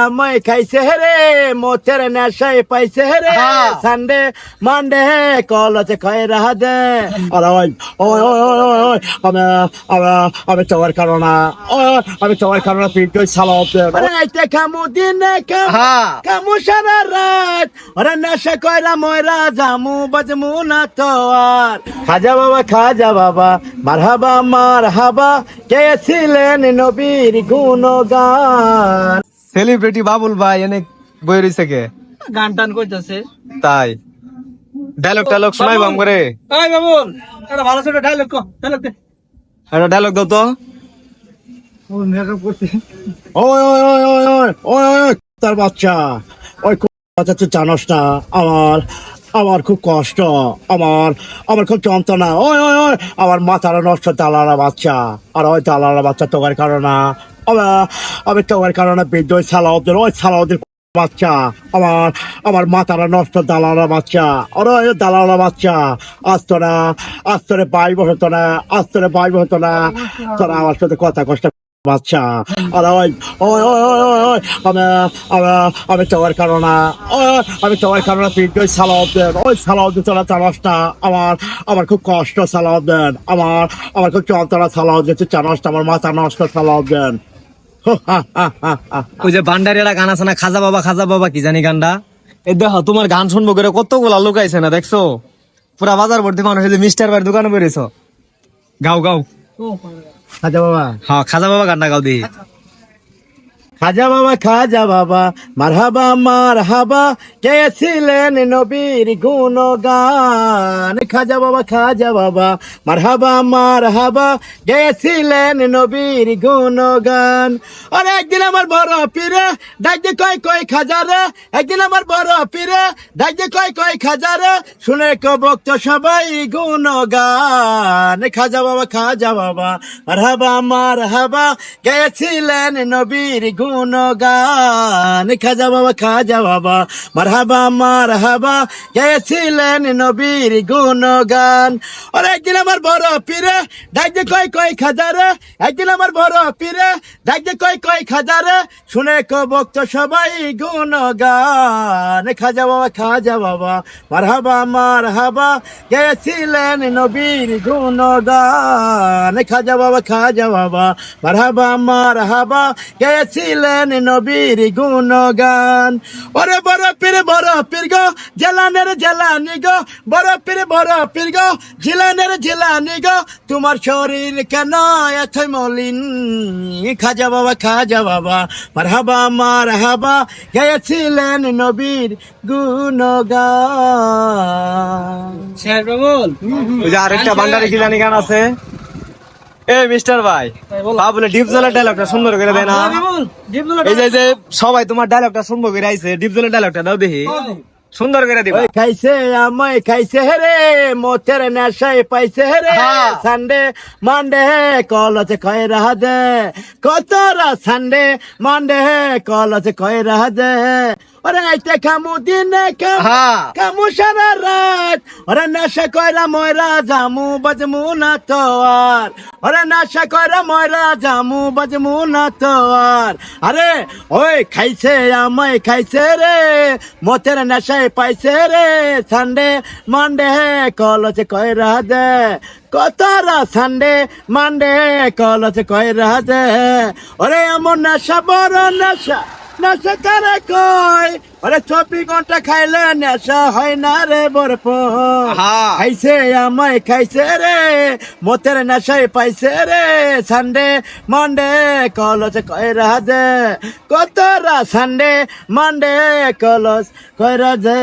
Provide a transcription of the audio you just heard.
আমায় খাইছে রে মোতের নেশায় পাইছে রে হ্যাঁ। সানডে মানডে কলেজে খাই রাহা দে আরে ওই ওই ওই ওই ওই ওই আমি আমি আমি কারণা ওই ওই, আমি চাওয়ার কারণা পিন্টু সালাম আরে আইতে খামু দিনে খামু হ্যাঁ কামু সারা রাত। ওরা নেশা কয়রা ময়রা জামু বাজমু না তো আর। খাজা বাবা খাজা বাবা মারহাবা মারহাবা কে ছিলেন নবীর গুণগান? সেলিব্রিটি বাবুল ভাই এনে বই রইছে কে গান টান করতেছে তাই ডায়লগ টায়লগ শোনাই বাম করে এই বাবুল এটা ভালো ছোট ডায়লগ কো ডায়লগ দে একটা ডায়লগ দাও তো ও মেকআপ করতে ওই ওই ওই ওই ওই ওই ওই তার বাচ্চা ওই বাচ্চা তুই জানোস না আমার আমার খুব কষ্ট আমার আমার খুব যন্ত্রণা ওই ওই ওই আমার মাথার নষ্ট দালারা বাচ্চা আর ওই দালারা বাচ্চা তোকার কারণে আমি তোকার কারণে বিদ্যুৎ সালাউদ্দিন, ওই সালাউদ্দিন বাচ্চা, আমার আমার মাথারা নষ্ট দালালা বাচ্চা ওই দালালা বাচ্চা আসতো না আস্তরে বাইব হতো না আস্তরে বাইব হতো না, তোরা আমার সাথে কথা কষ্ট বাচ্চা, আর ওই ওই ওই ওই ওই ওই আমি আমি চাওয়ার কারণে, ওই, আমি চাওয়ার কারণে বিদ্যুৎ সালাউদ্দিন, ওই সালাউদ্দিন তোরা জানাস না, আমার আমার খুব কষ্ট সালাউদ্দিন, আমার আমার খুব যন্ত্রণা তুই জানাস আমার মাথা নষ্ট হা হা ওই যে বান্ডারিয়ালা গান আছে না খাজা বাবা খাজা বাবা কি জানি গানটা? এই দেখো তোমার গান শুনব করে কতগুলা লোক আইছে না দেখছ? পুরা বাজার ভর্তি মানুষ হয়েছে যে মিস্টার বার দোকানে বেরিয়েছ গাও গাও। খাজা বাবা। হ্যাঁ খাজা বাবা গানটা গাও দি। খাজা বাবা খাজা বাবা, মারহাবা মারহাবা, কে ছিলেন নবীর গুণগান? খাজা বাবা খাজা বাবা, মারহাবা মারহাবা, কে ছিলেন নবীর গুণগান? আর একদিন আমার বড় পীরে, ডাকতে কয় কয় খাজা রে। একদিন আমার বড় পীরে, ডাকতে কয় কয় খাজা রে। শুনে ক ভক্ত সবাই গুণগান। খাজা বাবা খাজা বাবা, মারহাবা মারহাবা, কে ছিলেন নবীর গুণগান খাজা বাবা খাজা বাবা, মারহাবা মারহাবা কে ছিলেন নবীর গুণগান। আর, একদিন আমার বড় পীরে ডাকতে কয় কয় খাজা রে? একদিন আমার বড় পীরে ডাকতে কয় কয় খাজা রে? শুনে ক ভক্ত সবাই গুণগান। খাজা বাবা খাজা বাবা, মারহাবা মারহাবা কে ছিলেন নবীর গুণগান। খাজা বাবা খাজা বাবা, মারহাবা মারহাবা কে ছিলেন নবীর গুণগান। ওরে বড় পীর বড় পীর গো জেলানের জেলানি গো। বড় পীর বড় পীর গো জেলানের জেলানি গো। তোমার শরীর কেন এত মলিন? খাজা বাবা খাজা বাবা মারহাবা মারহাবা গেছিলেন নবীর গুণগান। শেষ বাবুল ওই যে আরেকটা বান্ডারি কি জানি গান আছে। এ মিস্টার ভাই বাবুলে ডিপ জলের ডায়লগটা সুন্দর করে দেয় না? এই বাবুল ডিপগুলো এই যে যে সবাই তোমার ডায়লগটা শুনব করে আইছে ডিপ জলের ডায়লগটা দাও দেখি। সুন্দর করে দিবা। খাইছে আমায় খাইছে রে মোতের নেশায় পাইছে রে। হ্যাঁ। সানডে মানডে কলেজে কয় রাহা দে কতরা সানডে মানডে কলেজে কয় রাহা দে ওরে আইতে খামু দিনে খামু কামু সারা রাত। ওরে নেশা কয়রা ময়রা জামু বাজমু না তো আর। ওরে নেশা কয়রা ময়রা জামু বাজমু না তো আর। আরে ওই খাইছে আমায় খাইছে রে। মতের নেশায় পাইছে রে। সানডে মানডে কলেজে কয়রা দে। কতরা সানডে মানডে কলেজে কয়রা দে। ওরে এমন নেশা বড় নেশা। নেশা কারে কয় ওরে চব্বিশ ঘণ্টা খাইলে নেশা হয় না রে বরফ। খাইছে আমায় খাইছে রে মতের নেশায় পাইছে রে। সানডে মানডে কলজ কয়রা দে কতরা সানডে মানডে কলজ কয়রা দে